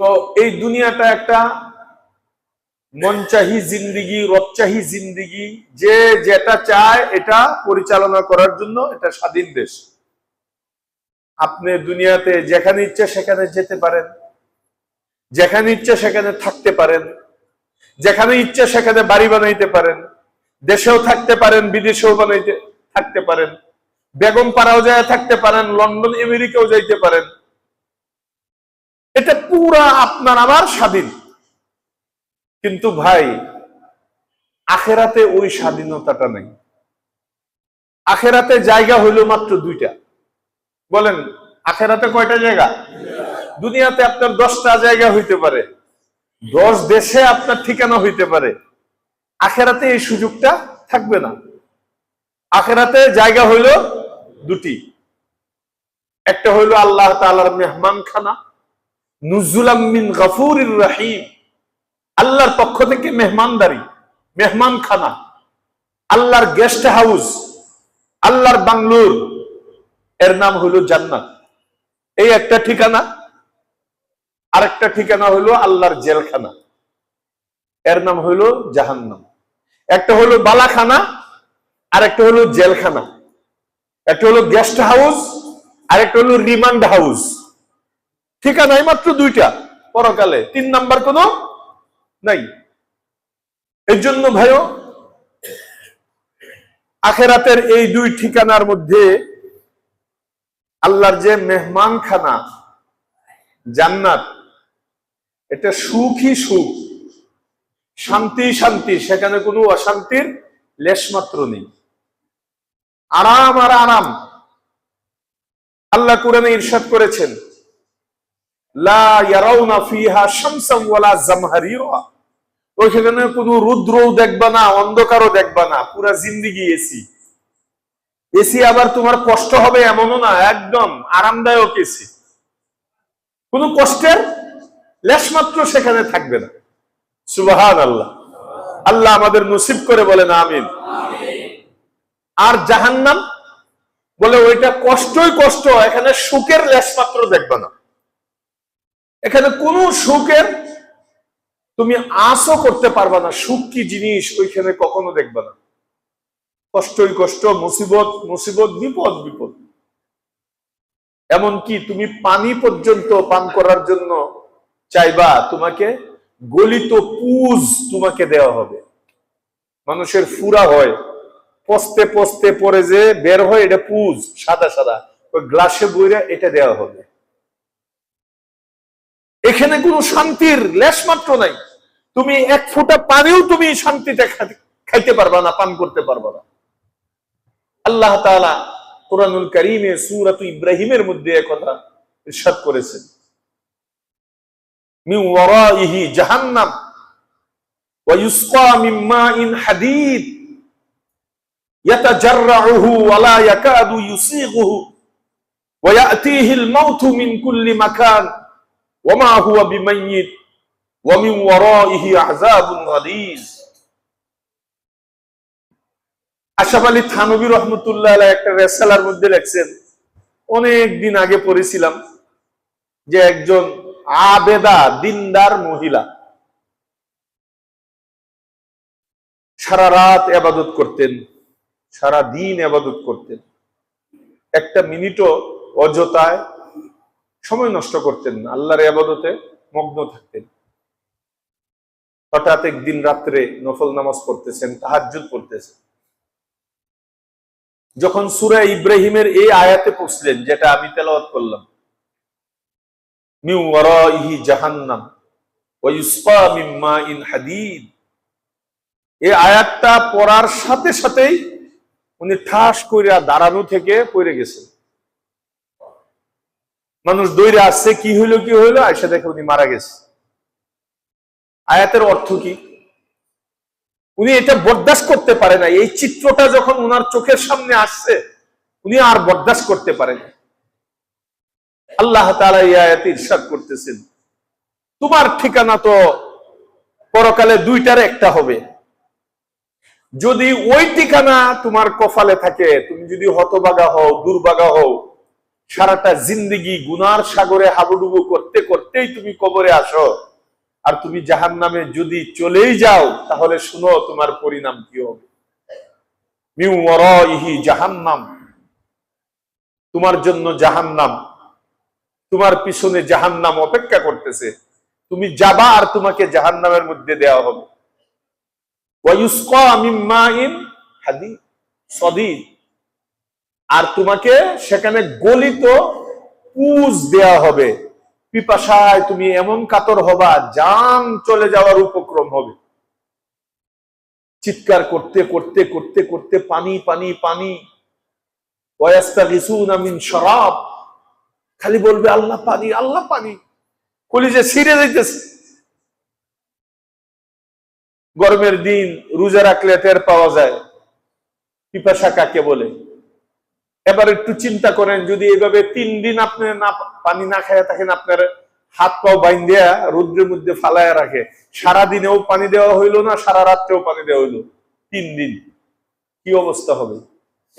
তো এই দুনিয়াটা একটা মনচাহি জিন্দিগি, রবচাহি জিন্দিগি, যে যেটা চায় এটা পরিচালনা করার জন্য এটা স্বাধীন দেশ। আপনি দুনিয়াতে যেখানে ইচ্ছে সেখানে যেতে পারেন, যেখানে ইচ্ছে সেখানে থাকতে পারেন, যেখানে ইচ্ছে সেখানে বাড়ি বানাইতে পারেন, দেশেও থাকতে পারেন, বিদেশেও বানাইতে থাকতে পারেন, বেগম পাড়াও যায় থাকতে পারেন, লন্ডন, আমেরিকাও যাইতে পারেন এটা পুরা আপনার আমার স্বাধীন। কিন্তু ভাই, আখেরাতে ওই স্বাধীনতাটা নেই। আখেরাতে জায়গা হইল মাত্র দুইটা। বলেন, আখেরাতে কয়টা জায়গা? দুনিয়াতে আপনার দশটা জায়গা হইতে পারে। দশ দেশে আপনার ঠিকানা হইতে পারে। আখেরাতে এই সুযোগটা থাকবে না। আখেরাতে জায়গা হইল দুটি। একটা হইল আল্লাহ তালার মেহমান খানা আল্লাহর পক্ষ থেকে মেহমানদারি মেহমান খানা আল্লাহর গেস্ট হাউস আল্লাহর বাংলোর, এর নাম হলো জান্নাত। এই একটা ঠিকানা, আরেকটা ঠিকানা হলো আল্লাহর জেলখানা। এর নাম হলো জাহান্নাম। একটা হলো বালাখানা আর একটা হলো জেলখানা। একটা হলো গেস্ট হাউস আর একটা হলো রিমান্ড হাউস ঠিকানাই মাত্র দুইটা পরকালে। তিন নাম্বার কোনো নাই। এর জন্য ভাইও, আখেরাতের এই দুই ঠিকানার মধ্যে আল্লাহর যে মেহমান খানা জান্নাত, এটা সুখই সুখ। শান্তি শান্তি, সেখানে কোনো অশান্তির লেশ মাত্র নেই। আরাম আর আরাম। আল্লাহ কোরআনে ইরশাদ করেছেন লা ইয়ারাউনা ফিহা শামসান ওয়ালা জামহারিরা ওইখানে কোনো রুদ্রও দেখবা না, অন্ধকারও দেখবা না, পুরা জিন্দিগি এসি। এসি আবার তোমার কষ্ট হবে এমনও না, একদম আরামদায়ক এসি। কোনো কষ্টের লেশমাত্র সেখানে থাকবে না। সুবাহান আল্লাহ আল্লাহ আমাদের নসিব করে বলেন, আমিন। আর জাহান্নাম বলে ওইটা কষ্টই কষ্ট, এখানে সুখের লেশমাত্র দেখবে না। এখানে কোন সুখের তুমি আশও করতে পারবা না। সুখ কি জিনিস ওইখানে কখনো দেখবা না। কষ্টই কষ্ট, মুসিবত মুসিবত, বিপদ বিপদ। এমনকি তুমি পানি পর্যন্ত পান করার জন্য চাইবা, তোমাকে গলিত পুজ তোমাকে দেওয়া হবে। মানুষের ফুরা হয়, পস্তে পস্তে পরে যে বের হয়, এটা পুজ, সাদা সাদা। ওই গ্লাসে বইরা এটা দেওয়া হবে। এখানে কোনো শান্তির লেশ মাত্র নাই। তুমি এক ফোঁটা পানিও তুমি শান্তিতে খা- খাইতে পারবা না, পান করতে পারবা না। আল্লাহ তাআলা কোরআনুল কারীমে সূরাত ইব্রাহিমের মধ্যে একথা ইরশাদ করেছেন। মিন মিন কুল্লি মাকান ওয়া মা হুয়া বিমাইয়িত ওয়া মিন ওয়ারাইহি আলী থানবী রহমতুল্লাহ আলাইহি একটা রেসালার মধ্যে লেখছেন, অনেক দিন আগে পড়েছিলাম যে একজন আবেদা দিনদার মহিলা সারা রাত করতেন, সারা দিন করতেন। একটা মিনিটও অযথায় সময় নষ্ট করতেন না। আল্লাহর আবাদতে মগ্ন থাকতেন। হঠাৎ একদিন রাত্রে নফল নামাজ পড়তেছেন, তাহাজ্জুদ পড়তেছেন। যখন সুরা ইব্রাহিমের এই আয়াতে পৌঁছলেন, যেটা আমি তেলাওয়াত করলাম আয়াতটা পড়ার সাথে সাথেই উনি ঠাস কইরা দাঁড়ানো থেকে পড়ে গেছেন। মানুষ দৈরে আসছে, কি হইল কি হইল, আয়সা দেখে উনি মারা গেছে। আয়াতের অর্থ কি? উনি এটা বরদাস্ত করতে পারে না এই চিত্রটা যখন উনার চোখের সামনে আসছে, উনি আর বরদাস্ত করতে পারেন আল্লাহ তাআলা এই আয়াতে ইরশাদ করতেছেন, তোমার ঠিকানা তো পরকালে দুইটার একটা হবে। যদি ওই ঠিকানা তোমার কপালে থাকে, তুমি যদি হতবাগা হও, দুর্বাগা হও সারাটা জিন্দিগি গুনার সাগরে হাবুডুবু করতে করতেই তুমি কবরে আসো। আর তুমি জাহান নামে যদি চলেই যাও, তাহলে শুনো তোমার পরিণাম কি হবে। তোমার জন্য জাহান্নাম। তোমার পিছনে জাহান্নাম অপেক্ষা করতেছে। তুমি যাবা আর তোমাকে জাহান্নামের মধ্যে দেওয়া হবে। ওয়ায়ুসকা মিন মাইন হাদি সদিদ। আর তোমাকে সেখানে গলিত পুজ দেয়া হবে। পিপাসায় তুমি এমন কাতর হবা, জান চলে যাওয়ার উপক্রম হবে। চিৎকার করতে করতে করতে করতে পানি পানি পানি। মিন শরাব। খালি বলবে, আল্লাহ পানি আল্লাহ পানি। কলিজে ছিঁড়ে যাইতেছে। গরমের দিন রোজা রাখলে টের পাওয়া যায়। পিপাসা কাকে বলে? এবার একটু চিন্তা করেন, যদি এভাবে তিন দিন আপনি না পানি না খায় থাকেন, আপনার হাত পাও বাইন দেয়া রৌদ্রের মধ্যে ফালায়া রাখে। সারা দিনেও পানি দেওয়া হইল না, সারা রাত্রেও পানি দেওয়া হইল? তিন দিন। কি অবস্থা হবে?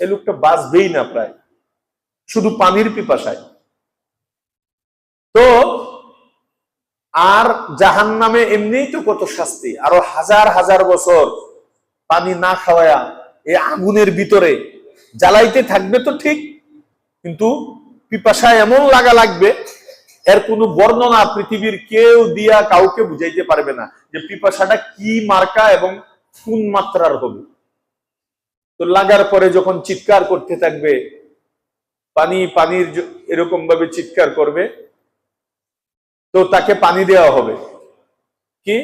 এ লোকটা বাঁচবেই না প্রায়। শুধু পানির পিপাসায়। তো আর জাহান নামে এমনিই তো কত শাস্তি। আরও হাজার হাজার বছর পানি না খাওয়ায়া এই আগুনের ভিতরে জ্বালাইতে থাকবে তো ঠিক, কিন্তু পিপাসা এমন লাগা লাগবে, এর কোনো বর্ণনা পৃথিবীর কেউ দিয়া কাউকে বুঝাইতে পারবে না যে পিপাসাটা কি মার্কা এবং কোন মাত্রার হবে। তো লাগার পরে যখন চিৎকার করতে থাকবে, পানি, পানির এরকম ভাবে চিৎকার করবে, তো তাকে পানি দেওয়া হবে। কি?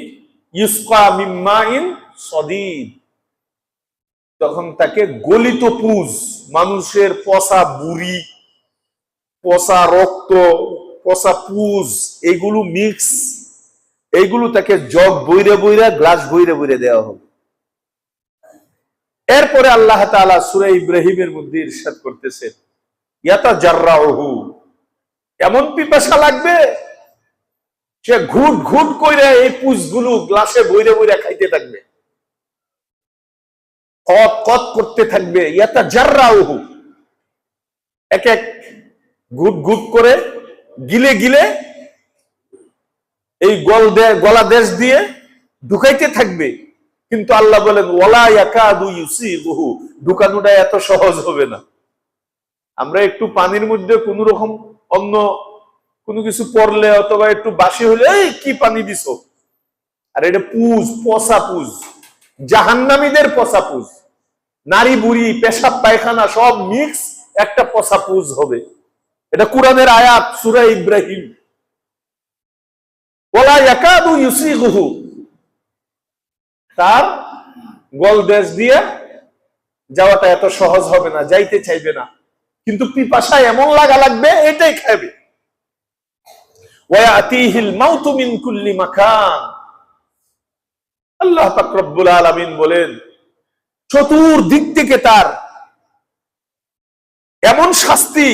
ইউসকা মিম্মাইন সদিদ। তখন তাকে গলিত পুজ মানুষের পচা বুড়ি, পচা রক্ত, পচা পুজ, এগুলো মিক্স এইগুলো তাকে জগ বইরে বইরে, গ্লাস বইরে বইরে দেওয়া হবে এরপরে আল্লাহ তাআলা সূরা ইব্রাহিমের মধ্যে ইরশাদ করতেছে ইয়াতা জাররাহু এমন পিপাসা লাগবে সে ঘুট ঘুট কইরা এই পুজগুলো গ্লাসে বইরে বইরে খাইতে থাকবে। কত করতে থাকবে ইয়াতা জাররাহু এক এক গুট গুট করে গিলে গিলে এই গল গলা দেশ দিয়ে ঢুকাইতে থাকবে। কিন্তু আল্লাহ বলেন ওলা ইয়াকাদু ইউসিবহু। ঢুকানোটা এত সহজ হবে না। আমরা একটু পানির মধ্যে কোন রকম অন্য কোনো কিছু পড়লে অথবা একটু বাসি হলে, এই কি পানি দিছো? আর এটা পুজ, পচা পুজ। জাহান্নামীদের পচা পুজ। নারী, বুড়ি, পেশাব, পায়খানা সব মিক্স একটা পচা পুজ হবে। এটা কোরআনের আয়াত, সূরা ইব্রাহিম। ওলা ইয়াকাদু ইউসিগুহু। তার গল দেশ দিয়ে যাওয়াটা এত সহজ হবে না, যাইতে চাইবে না। কিন্তু পিপাসা এমন লাগা লাগবে, এটাই খাবে ওয়াতিহিল মাউতু মিন কুল্লি মাকান। আল্লাহ পাক রব্বুল আলামিন বলেন, চতুর্দিক থেকে তার এমন শাস্তি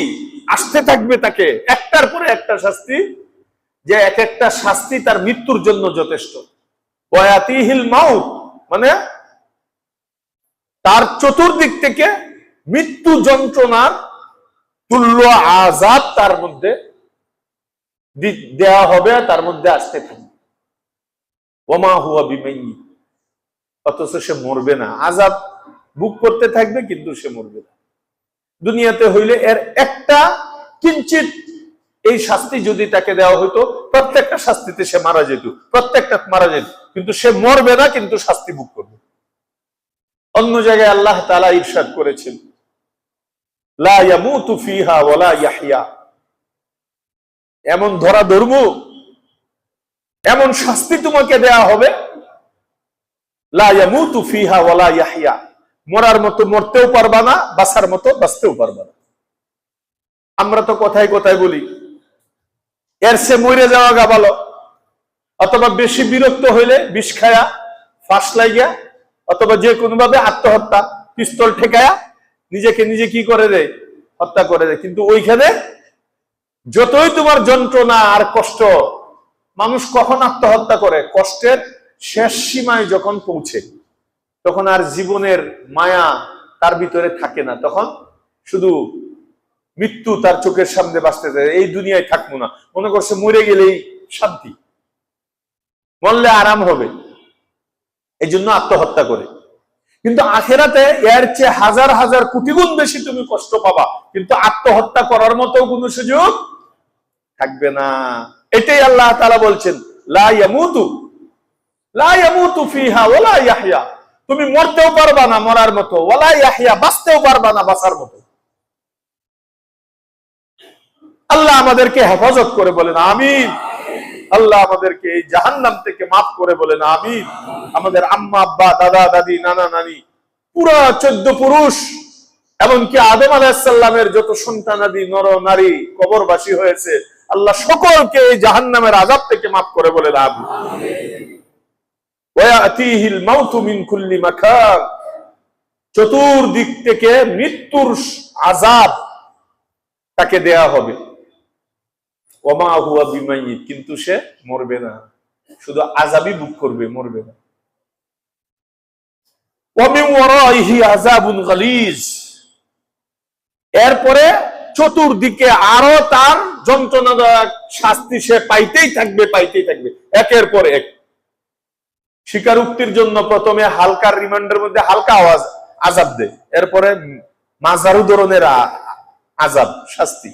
আসতে থাকবে তাকে, একটার পরে একটা শাস্তি, যে এক একটা শাস্তি তার মৃত্যুর জন্য যথেষ্ট। মানে তার চতুর্দিক থেকে মৃত্যু যন্ত্রণার তুল্য আজাদ তার মধ্যে দেয়া হবে তার মধ্যে আসতে থাকবে। ওমা হুয়া বিমাই অথচ সে মরবে না। আজাদ বুক করতে থাকবে, কিন্তু সে মরবে না। দুনিয়াতে হইলে এর একটা কিঞ্চিত এই শাস্তি যদি তাকে দেওয়া হইতো, প্রত্যেকটা শাস্তিতে সে মারা যেত, প্রত্যেকটা মারা যেত, কিন্তু সে মরবে না, কিন্তু শাস্তি ভোগ করবে। অন্য জায়গায় আল্লাহ তাআলা ইরশাদ করেছেন এমন ধরা ধর্ম এমন শাস্তি তোমাকে দেয়া হবে মরার মতো মরতেও পারবা না, বাঁচার মতো বাঁচতেও পারবা না। আমরা তো কথায় কথায় বলি, এর সে মরে যাওয়া গা ভালো। অথবা বেশি বিরক্ত হইলে বিষ খায়া, ফাঁস লাগিয়া, অথবা যে কোনো ভাবে আত্মহত্যা, পিস্তল ঠেকায়া, নিজেকে নিজে কি করে দেয় হত্যা করে দেয় কিন্তু ওইখানে যতই তোমার যন্ত্রণা আর কষ্ট, মানুষ কখন আত্মহত্যা করে? কষ্টের শেষ সীমায় যখন পৌঁছে, তখন আর জীবনের মায়া তার ভিতরে থাকে না। তখন শুধু মৃত্যু তার চোখের সামনে বাঁচতেছে এই দুনিয়ায় থাকব না। মনে করছে মরে গেলেই শান্তি। মরলে আরাম হবে। এই জন্য আত্মহত্যা করে। কিন্তু আখেরাতে এর চেয়ে হাজার হাজার কোটি গুণ বেশি তুমি কষ্ট পাবা। কিন্তু আত্মহত্যা করার মতো কোনো সুযোগ থাকবে না। এটাই আল্লাহ তাআলা বলছেন, লা ইয়ামুতু লা ইয়ামুতু ফিহা ওয়ালা ইয়াহইয়া তুমি মরতেও পারবা না মরার মতো। ওয়ালা ইয়াহইয়া বাঁচতেও পারবা না বাঁচার মতো। আল্লাহ আমাদেরকে হেফাজত করে বলেন, আমিন। আল্লাহ আমাদেরকে এই জাহান্নাম থেকে মাফ করে বলেন, আমিন। আমাদের আম্মা, আব্বা, দাদা, দাদি, নানা, নানি, পুরা চোদ্দ পুরুষ, এমনকি আদম আলাহিসাল্লামের যত সন্তানাদি, নর, নারী, কবরবাসী হয়েছে, আল্লাহ সকলকে এই জাহান্নামের আজাব থেকে মাফ করে বলেন, আমিন ওয়াতিহিল মাউতু মিন কুল্লি মাকান চতুর্দিক থেকে মৃত্যুর আজাব তাকে দেয়া হবে। ওমা হুয়া বিমাইয়িত, কিন্তু সে মরবে না। শুধু আজাবই বুক করবে, মরবে না। এরপরে চতুর্দিকে আরও তার যন্ত্রণাদায়ক শাস্তি সে পাইতেই থাকবে পাইতেই থাকবে। একের পর এক। স্বীকারোক্তির জন্য প্রথমে হালকা রিমান্ডের মধ্যে হালকা আওয়াজ আজাব দেয় এরপরে মাঝারু ধরনের আজাব শাস্তি।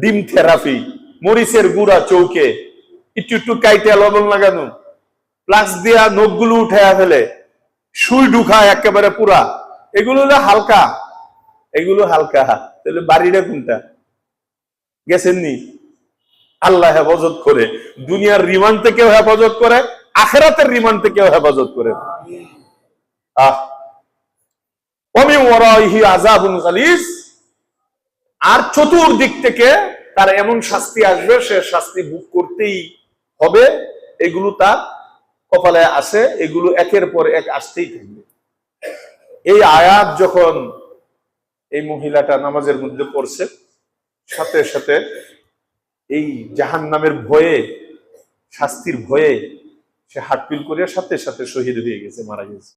ডিম থেরাপি, মরিচের গুড়া, চৌকে। একটু একটু কাইটে লবণ লাগানো। প্লাস দিয়া নখগুলো উঠাইয়া ফেলে। সুই ঢুকা একেবারে পুরা। এগুলো হলো হালকা। এগুলো হালকা। তাহলে বাড়িটা কোনটা? গেছেন নি? আল্লাহ হেফাজত করে। দুনিয়ার রিমান্ড থেকেও হেফাজত করে। আখেরাতের রিমান্ড থেকেও হেফাজত করে আহ। আর চতুর্দিক থেকে তার এমন শাস্তি আসবে, সে শাস্তি ভোগ করতেই হবে। এগুলো তার কপালে আসে, এগুলো একের পর এক আসতেই থাকবে। এই আয়াত যখন এই মহিলাটা নামাজের মধ্যে পড়ছে, সাথে সাথে এই জাহান নামের ভয়ে, শাস্তির ভয়ে সে হাটপিল করিয়ার সাথে সাথে শহীদ হয়ে গেছে মারা গেছে।